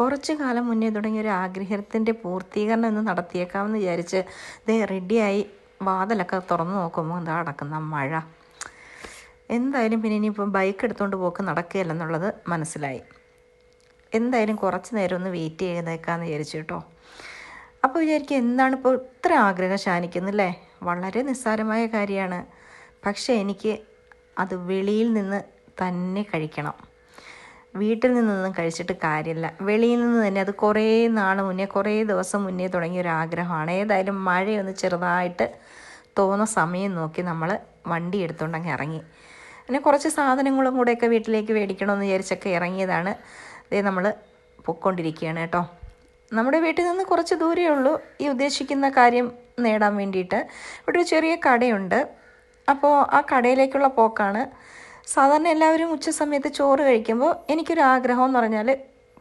കുറച്ച് കാലം മുന്നേ തുടങ്ങിയ ഒരു ആഗ്രഹത്തിന്റെ പൂർത്തീകരണം എന്ന് നടത്തിയേക്കാമെന്ന് വിചാരിച്ച് ദേ റെഡിയായി വാതിലൊക്കെ തുറന്നു നോക്കുമ്പോൾ എന്താ നടക്കുന്ന മഴ. എന്തായാലും പിന്നെ ഇനിയിപ്പം ബൈക്ക് എടുത്തുകൊണ്ട് പോക്ക് നടക്കുകയല്ലെന്നുള്ളത് മനസ്സിലായി. എന്തായാലും കുറച്ച് നേരം ഒന്ന് വെയിറ്റ് ചെയ്തേക്കാന്ന് വിചാരിച്ചു കേട്ടോ. അപ്പോൾ വിചാരിക്കും എന്താണ് ഇപ്പോൾ ഇത്ര ആഗ്രഹം ശാനിക്കുന്നില്ലേ? വളരെ നിസ്സാരമായ കാര്യമാണ്. പക്ഷേ എനിക്ക് അത് വെളിയിൽ നിന്ന് തന്നെ കഴിക്കണം. വീട്ടിൽ നിന്നൊന്നും കഴിച്ചിട്ട് കാര്യമില്ല. വെളിയിൽ നിന്ന് തന്നെ അത് കുറേ നാൾ മുന്നേ കുറേ ദിവസം മുന്നേ തുടങ്ങിയ ഒരു ആഗ്രഹമാണ്. ഏതായാലും മഴയൊന്ന് ചെറുതായിട്ട് തോന്നുന്ന സമയം നോക്കി നമ്മൾ വണ്ടി എടുത്തുകൊണ്ട് അങ്ങ് ഇറങ്ങി. പിന്നെ കുറച്ച് സാധനങ്ങളും കൂടെയൊക്കെ വീട്ടിലേക്ക് മേടിക്കണമെന്ന് വിചാരിച്ചൊക്കെ ഇറങ്ങിയതാണ്. ഇതേ നമ്മൾ പൊയ്ക്കൊണ്ടിരിക്കുകയാണ് കേട്ടോ. നമ്മുടെ വീട്ടിൽ നിന്ന് കുറച്ച് ദൂരമേ ഉള്ളൂ. ഈ ഉദ്ദേശിക്കുന്ന കാര്യം നേടാൻ വേണ്ടിയിട്ട്. ഇവിടെ ഒരു ചെറിയ കടയുണ്ട്. അപ്പോൾ ആ കടയിലേക്കുള്ള പോക്കാണ്. സാധാരണ എല്ലാവരും ഉച്ച സമയത്ത് ചോറ് കഴിക്കുമ്പോൾ എനിക്കൊരു ആഗ്രഹം എന്ന് പറഞ്ഞാൽ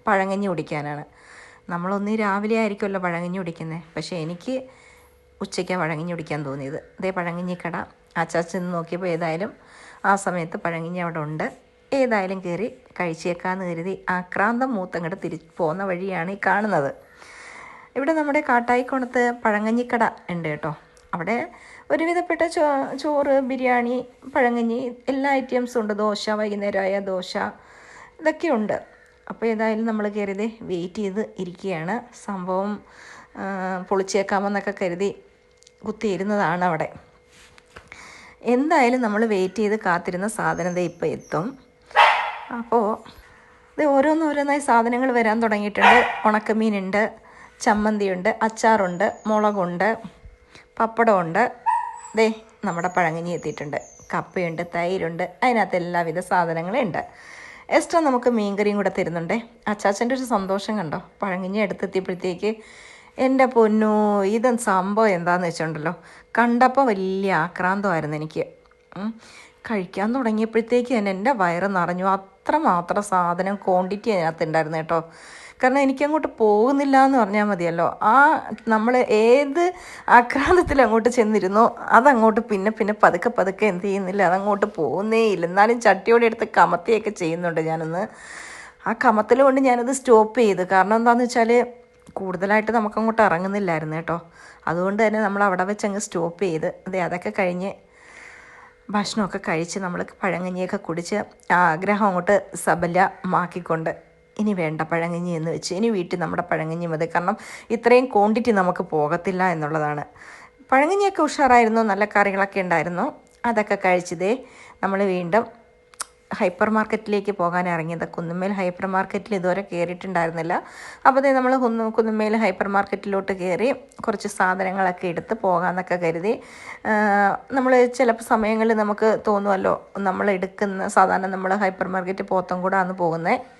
പഴങ്കഞ്ഞി കുടിക്കാനാണ്. നമ്മളൊന്ന് രാവിലെ ആയിരിക്കുമല്ലോ പഴങ്കഞ്ഞി കുടിക്കുന്നത് പക്ഷേ എനിക്ക് ഉച്ചയ്ക്കാണ് പഴങ്കഞ്ഞി കുടിക്കാൻ തോന്നിയത്. അതേ കട. അച്ചാച്ചൻ നോക്കിയപ്പോൾ ഏതായാലും ആ സമയത്ത് പഴങ്ങഞ്ഞി അവിടെ ഉണ്ട്. ഏതായാലും കയറി കഴിച്ചേക്കാന്ന് കരുതി ആക്രാന്തം മൂത്തങ്ങോട്ട് തിരി പോകുന്ന വഴിയാണ് ഈ കാണുന്നത്. ഇവിടെ നമ്മുടെ കാട്ടായിക്കോണത്ത് പഴങ്കഞ്ഞിക്കട ഉണ്ട് കേട്ടോ. അവിടെ ഒരുവിധപ്പെട്ട ചോ ചോറ് ബിരിയാണി പഴങ്കഞ്ഞി എല്ലാ ഐറ്റംസും ഉണ്ട്. ദോശ വൈകുന്നേരമായ ദോശ ഇതൊക്കെയുണ്ട് അപ്പോൾ ഏതായാലും നമ്മൾ കയറിയത് വെയിറ്റ് ചെയ്ത് ഇരിക്കുകയാണ്. സംഭവം പൊളിച്ചേക്കാമെന്നൊക്കെ കരുതി കുത്തിയിരുന്നതാണ് അവിടെ. എന്തായാലും നമ്മൾ വെയിറ്റ് ചെയ്ത് കാത്തിരുന്ന സാധനം ദേ ഇപ്പോൾ എത്തും. അപ്പോൾ ഇത് ഓരോന്നോരോന്നായി സാധനങ്ങൾ വരാൻ തുടങ്ങിയിട്ടുണ്ട്. ഉണക്കമീനുണ്ട് ചമ്മന്തിയുണ്ട് അച്ചാറുണ്ട് മുളകുണ്ട്. പപ്പടമുണ്ട്. ദേ നമ്മുടെ പഴങ്ങിനി എത്തിയിട്ടുണ്ട്. കപ്പയുണ്ട് തൈരുണ്ട് അതിനകത്ത് എല്ലാവിധ സാധനങ്ങളും ഉണ്ട് എക്സ്ട്രാ നമുക്ക് മീൻകറിയും കൂടെ തരുന്നുണ്ടേ. അച്ചാച്ചന്റെ ഒരു സന്തോഷം കണ്ടോ? പഴങ്കഞ്ഞി എടുത്തെത്തിയപ്പോഴത്തേക്ക് എന്റെ പൊന്നു ഇത് സംഭവം എന്താന്ന് വെച്ചിട്ടുണ്ടല്ലോ കണ്ടപ്പോൾ വലിയ ആക്രാന്തമായിരുന്നു എനിക്ക്. കഴിക്കാൻ തുടങ്ങിയപ്പോഴത്തേക്ക് തന്നെ എന്റെ വയറ് നിറഞ്ഞു. അത്രമാത്രം സാധനം ക്വാണ്ടിറ്റി അതിനകത്ത് ഉണ്ടായിരുന്നു കേട്ടോ. കാരണം എനിക്കങ്ങോട്ട് പോകുന്നില്ല എന്ന് പറഞ്ഞാൽ മതിയല്ലോ. ആ നമ്മൾ ഏത് ആക്രാന്തത്തിൽ അങ്ങോട്ട് ചെന്നിരുന്നോ അതങ്ങോട്ട് പിന്നെ പിന്നെ പതുക്കെ പതുക്കെ എന്ത് ചെയ്യുന്നില്ല അതങ്ങോട്ട് പോകുന്നേ ഇല്ല. എന്നാലും ചട്ടിയോടെ എടുത്ത് കമത്തിയൊക്കെ ചെയ്യുന്നുണ്ട് ഞാനൊന്ന്. ആ കമത്തൽ കൊണ്ട് ഞാനത് സ്റ്റോപ്പ് ചെയ്തു. കാരണം എന്താണെന്ന് വെച്ചാൽ കൂടുതലായിട്ട് നമുക്കങ്ങോട്ട് ഇറങ്ങുന്നില്ലായിരുന്നു കേട്ടോ. അതുകൊണ്ട് തന്നെ നമ്മൾ അവിടെ വെച്ച് അങ്ങ് സ്റ്റോപ്പ് ചെയ്ത്. അതെ അതൊക്കെ കഴിഞ്ഞ് ഭക്ഷണമൊക്കെ കഴിച്ച് നമ്മൾ പഴങ്കഞ്ഞിയൊക്കെ കുടിച്ച് ആഗ്രഹം അങ്ങോട്ട് സബലമാക്കിക്കൊണ്ട് ഇനി വേണ്ട പഴങ്കഞ്ഞി എന്ന് വെച്ച് ഇനി വീട്ടിൽ നമ്മുടെ പഴങ്കഞ്ഞി മതി. കാരണം ഇത്രയും ക്വാണ്ടിറ്റി നമുക്ക് പോകത്തില്ല എന്നുള്ളതാണ്. പഴങ്കഞ്ഞിയൊക്കെ ഉഷാറായിരുന്നു നല്ല കറികളൊക്കെ ഉണ്ടായിരുന്നു. അതൊക്കെ കഴിച്ചതേ നമ്മൾ വീണ്ടും ഹൈപ്പർ മാർക്കറ്റിലേക്ക് പോകാൻ ഇറങ്ങിയത്. കുന്നുമേൽ ഹൈപ്പർ മാർക്കറ്റിൽ ഇതുവരെ കയറിയിട്ടുണ്ടായിരുന്നില്ല അപ്പോൾ അതേ നമ്മൾ കുന്നു കുന്നുമേൽ ഹൈപ്പർ മാർക്കറ്റിലോട്ട് കയറി കുറച്ച് സാധനങ്ങളൊക്കെ എടുത്ത് പോകാമെന്നൊക്കെ കരുതി. നമ്മൾ ചിലപ്പോൾ സമയങ്ങളിൽ നമുക്ക് തോന്നുമല്ലോ നമ്മൾ എടുക്കുന്ന സാധാരണ നമ്മൾ ഹൈപ്പർ മാർക്കറ്റ് പോത്തൻകൂടാന്ന് പോകുന്നത്